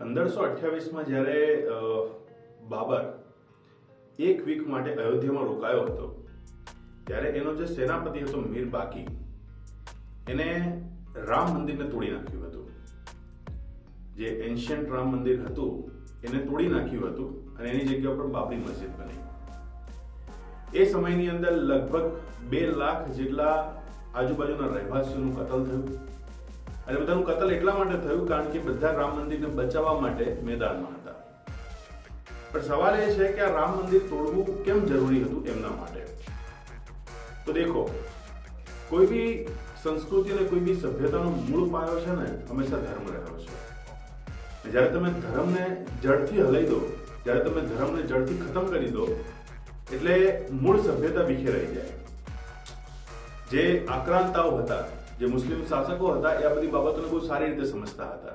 પંદરસો અઠ્યાવીસમાં જ્યારે બાબર એક વીક માટે અયોધ્યામાં રોકાયો હતો, ત્યારે એનો જે સેનાપતિ હતો મીર બાકી, એને રામ મંદિરને તોડી નાખ્યું હતું. જે એન્શિયન્ટ રામ મંદિર હતું, એને તોડી નાખ્યું હતું અને એની જગ્યા પર બાબરી મસ્જિદ બની. એ સમયની અંદર લગભગ બે લાખ જેટલા આજુબાજુના રહેવાસીઓનું કતલ થયું. અને બધાનું કતલ એટલા માટે થયું કારણ કે બધા રામ મંદિરને બચાવવા માટે મેદાનમાં હતા. પણ સવાલ એ છે કે આ રામ મંદિર તોડવું કેમ જરૂરી હતું એમના માટે? તો દેખો, કોઈ બી સંસ્કૃતિ અને કોઈ બી સભ્યતાનો મૂળ પાયો છે ને, હંમેશા ધર્મ રહ્યો છે. જ્યારે તમે ધર્મને જડથી હલાઈ દો, જ્યારે તમે ધર્મને જડથી ખતમ કરી દો, એટલે મૂળ સભ્યતા વિખેરાઈ જાય. જે આક્રાંતાઓ હતા જે મુસ્લિમ શાસકો હતા, એ આ બધી બાબતોને બહુ સારી રીતે સમજતા હતા.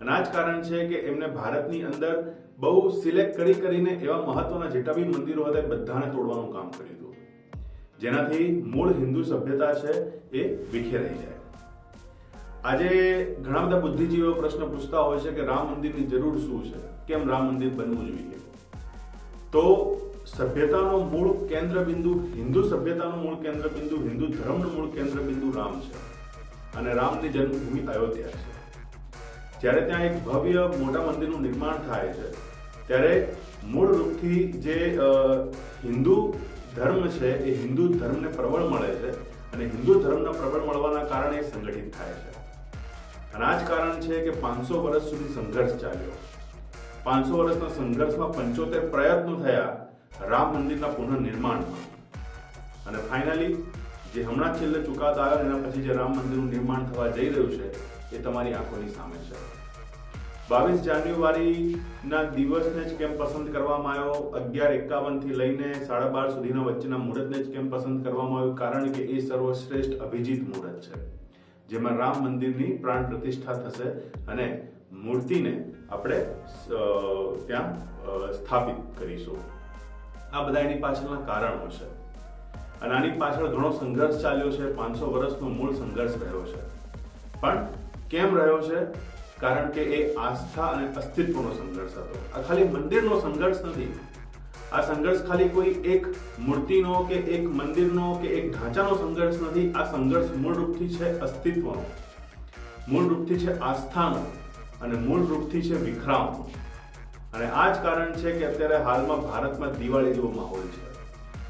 અને આ જ કારણ છે કે એમને ભારતની અંદર બહુ સિલેક્ટ કરી કરીને એવા મહત્વના જેટલા બી મંદિરો હતા, એ બધાને તોડવાનું કામ કર્યું હતું. જેનાથી મૂળ હિન્દુ સભ્યતા છે એ વિખેરાઈ જાય. આજે ઘણા બધા બુદ્ધિજીવીઓ પ્રશ્ન પૂછતા હોય છે કે રામ મંદિરની જરૂર શું છે? કેમ રામ મંદિર બનવું જોઈએ? તો સભ્યતાનો મૂળ કેન્દ્ર બિંદુ હિન્દુ સભ્યતાનું મૂળ કેન્દ્ર બિંદુ હિન્દુ ધર્મનું મૂળ કેન્દ્ર બિંદુ રામ છે. અને રામની જન્મભૂમિ અયોધ્યા છે. જ્યારે ત્યાં એક ભવ્ય મોટા મંદિરનું નિર્માણ થાય છે, ત્યારે મૂળ રૂપથી જે હિન્દુ ધર્મ છે, એ હિન્દુ ધર્મને પ્રબળ મળે છે અને હિન્દુ ધર્મના પ્રબળ મળવાના કારણે સંગઠિત થાય છે. અને આ જ કારણ છે કે પાંચસો વર્ષ સુધી સંઘર્ષ ચાલ્યો. પાંચસો વર્ષના સંઘર્ષમાં પંચોતેર પ્રયત્નો થયા રામ મંદિરના પુનઃનિર્માણમાં. અને ફાઇનલી જે હમણાં છેલ્લે ચુકાદો આવ્યો એના પછી જે રામ મંદિરનું નિર્માણ થવા જઈ રહ્યું છે, એ તમારી આંખોની સામે છે. બાવીસ જાન્યુઆરીના દિવસને જ કેમ પસંદ કરવામાં આવ્યો? અગિયાર એકાવનથી લઈને સાડા બાર સુધીના વચ્ચેના મુહૂર્તને જ કેમ પસંદ કરવામાં આવ્યું? કારણ કે એ સર્વશ્રેષ્ઠ અભિજીત મુહૂર્ત છે, જેમાં રામ મંદિરની પ્રાણ પ્રતિષ્ઠા થશે અને મૂર્તિને આપણે ત્યાં સ્થાપિત કરીશું. આ બધા એની પાછળના કારણો છે. અને આની પાછળ ઘણો સંઘર્ષ ચાલ્યો છે, પાંચસો વર્ષનો મૂળ સંઘર્ષ રહ્યો છે. પણ કેમ રહ્યો છે? કારણ કે એ આસ્થા અને અસ્તિત્વનો સંઘર્ષ હતો. આ ખાલી મંદિરનો સંઘર્ષ નથી. આ સંઘર્ષ ખાલી કોઈ એક મૂર્તિનો કે એક મંદિરનો કે એક ઢાંચાનો સંઘર્ષ નથી. આ સંઘર્ષ મૂળ રૂપથી છે અસ્તિત્વનો. મૂળ રૂપથી છે આસ્થાનો અને મૂળ રૂપથી છે વિખરાવનો. અને આ જ કારણ છે કે અત્યારે હાલમાં ભારતમાં દિવાળી જેવો માહોલ છે.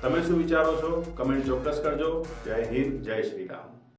તમે શું વિચારો છો? કમેન્ટ ચોક્કસ કરજો. જય હિન્દ, જય શ્રી રામ.